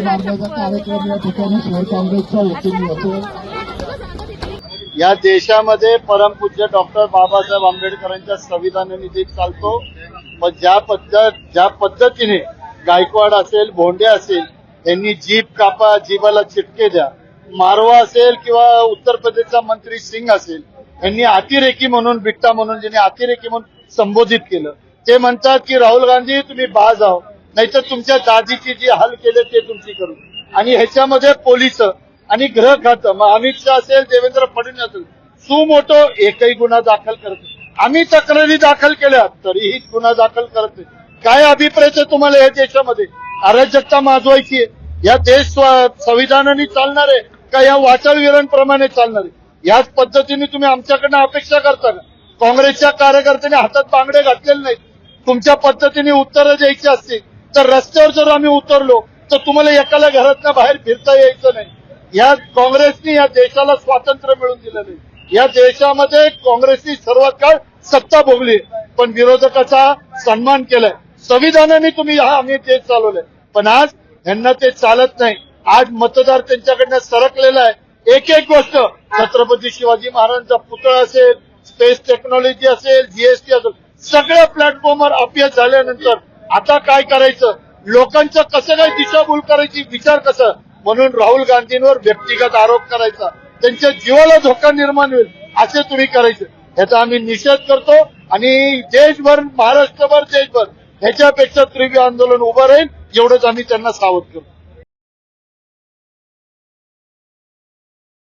कार्यक्रम या ठिकाणी शहर काँग्रेसच्या वतीने होतो या देशामध्ये परमपूज्य डॉक्टर बाबासाहेब आंबेडकरांच्या संविधान निधीत चालतो. पण ज्या पद्धत ज्या पद्धतीने गायकवाड असेल भोंडे असेल यांनी जीप कापा जीवाला चिटके द्या. मारवा असेल किंवा उत्तर प्रदेशचा मंत्री सिंग असेल यांनी अतिरेकी म्हणून बिट्टा म्हणून ज्यांनी अतिरेकी म्हणून संबोधित केलं. ते म्हणतात की राहुल गांधी तुम्ही बाज आहो नाहीतर तुमच्या दादीची जी हाल केले ते तुमची करू. आणि ह्याच्यामध्ये पोलीस आणि गृह खातं. मग अमित शहा असेल देवेंद्र फडणवीस असेल सुमोटो एकही गुन्हा दाखल करत आम्ही तक्रारी दाखल केल्या तरीही गुन्हा दाखल करत काय अभिप्रायचं तुम्हाला या देशामध्ये? अराजकता माजवायची आहे. या देश संविधानाने चालणार आहे का या वाचाळवीरांप्रमाणे चालणार आहे? याच पद्धतीने तुम्ही आमच्याकडनं अपेक्षा करता का? काँग्रेसच्या कार्यकर्त्यांनी हातात बांगडे घातलेले नाहीत. तुमच्या पद्धतीने उत्तरं द्यायची असतील. तर रस्त्यावर जर आम्ही उतरलो तर तुम्हाला एकाला घरातनं बाहेर फिरता यायचं नाही. या काँग्रेसने या देशाला स्वातंत्र्य मिळवून दिलं नाही. या देशामध्ये काँग्रेसनी सर्वात काळ सत्ता भोगली. पण विरोधकाचा सन्मान केलाय. संविधानाने तुम्ही हा आम्ही देश चालवलाय. पण आज यांना ते चालत नाही. आज मतदार त्यांच्याकडनं सरकलेला आहे. एक एक गोष्ट छत्रपती शिवाजी महाराजांचा पुतळा असेल स्पेस टेक्नॉलॉजी असेल जीएसटी असेल सगळ्या प्लॅटफॉर्मवर अपयश झाल्यानंतर आता काय करायचं? लोकांचं कसं काय दिशाभूल करायची? विचार कसं? म्हणून राहुल गांधींवर व्यक्तिगत आरोप करायचा. त्यांच्या जीवाला धोका निर्माण होईल असे तुम्ही करायचे. याचा आम्ही निषेध करतो आणि देशभर महाराष्ट्रभर देशभर ह्याच्यापेक्षा त्रिव्य आंदोलन उभं राहील एवढंच आम्ही त्यांना सावध करतो.